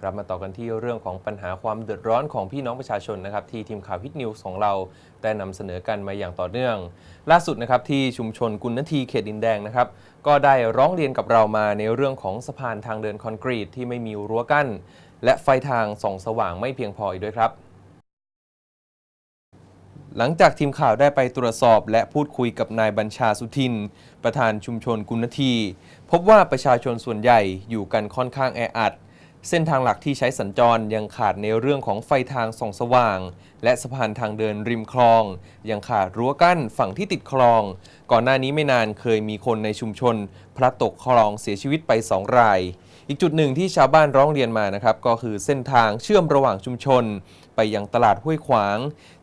ครับมาต่อกันที่เรื่องของปัญหาความเดือดร้อนของพี่น้องประชาชนนะครับที่ทีมข่าวฮิตนิวส์ของเราได้นำเสนอกันมาอย่างต่อเนื่อง ล่าสุดนะครับที่ชุมชนกุลนทีเขตดินแดงนะครับก็ได้ร้องเรียนกับเรามาในเรื่องของสะพานทางเดินคอนกรีตที่ไม่มีรั้วกั้น และไฟทางส่องสว่างไม่เพียงพออีกด้วยครับ หลังจากทีมข่าวได้ไปตรวจสอบ และพูดคุยกับนายบัญชาสุทิน ประธานชุมชนกุณที พบว่าประชาชนส่วนใหญ่อยู่กันค่อนข้างแออัด เส้นทางหลักที่ใช้สัญจรยังขาดในเรื่องของไฟทางส่องสว่าง และสะพานทางเดินริมคลอง ยังขาดรั้วกั้นฝั่งที่ติดคลอง ก่อนหน้านี้ไม่นานเคยมีคนในชุมชน พระตกคลองเสียชีวิตไปสองราย อีกจุดหนึ่งที่ชาวบ้านร้องเรียนมานะครับ ก็คือเส้นทางเชื่อมระหว่างชุมชน ไปยังตลาดห้วยขวาง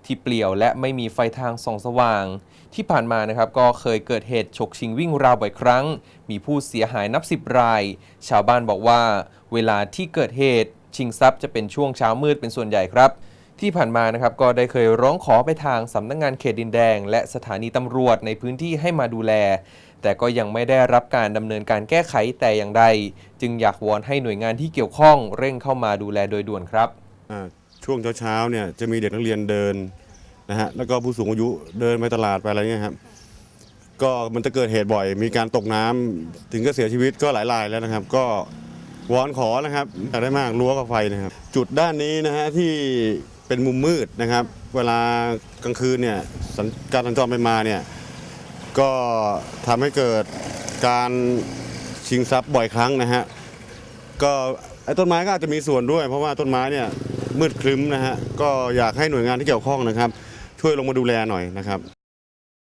ที่เปลี่ยวและไม่มีไฟทางส่องสว่าง ที่ผ่านมานะครับก็เคยเกิดเหตุฉกชิงวิ่งราวบ่อยครั้ง มีผู้เสียหายนับสิบราย ชาวบ้านบอกว่า เวลาที่เกิดเหตุ ชิงทรัพย์จะเป็นช่วงเช้ามืดเป็นส่วนใหญ่ครับที่ผ่านมานะครับก็ได้เคยร้องขอไปทางสำนักงงานเขตดินแดง และสถานีตำรวจในพื้นที่ให้มาดูแล แต่ก็ยังไม่ได้รับการดำเนินการแก้ไขแต่อย่างใด จึงอยากวอนให้หน่วยงานที่เกี่ยวข้องเร่งเข้ามาดูแลโดยด่วนครับ ช่วงเช้าๆเนี่ยจะมีเด็กนักเรียนเดินนะฮะแล้วก็ผู้สูงอายุเดินไปตลาดไปอะไรเงี้ยครับก็มันจะเกิดเหตุบ่อย มีการตกน้ำถึงก็เสียชีวิตก็หลายรายแล้วนะครับ ก็วอนขอนะครับอยากได้มากรั้วกับไฟนะครับ จุดด้านนี้นะฮะที่เป็นมุมมืดนะครับ เวลากลางคืนเนี่ยการสัญจรไปมาเนี่ยก็ทำให้เกิดการชิงทรัพย์บ่อยครั้งนะฮะก็ไอ้ต้นไม้ก็อาจจะมีส่วนด้วย เพราะว่าต้นไม้เนี่ย มืดครึ้มนะฮะก็อยากให้หน่วยงานที่เกี่ยวข้องนะครับ ช่วยลงมาดูแลหน่อยนะครับ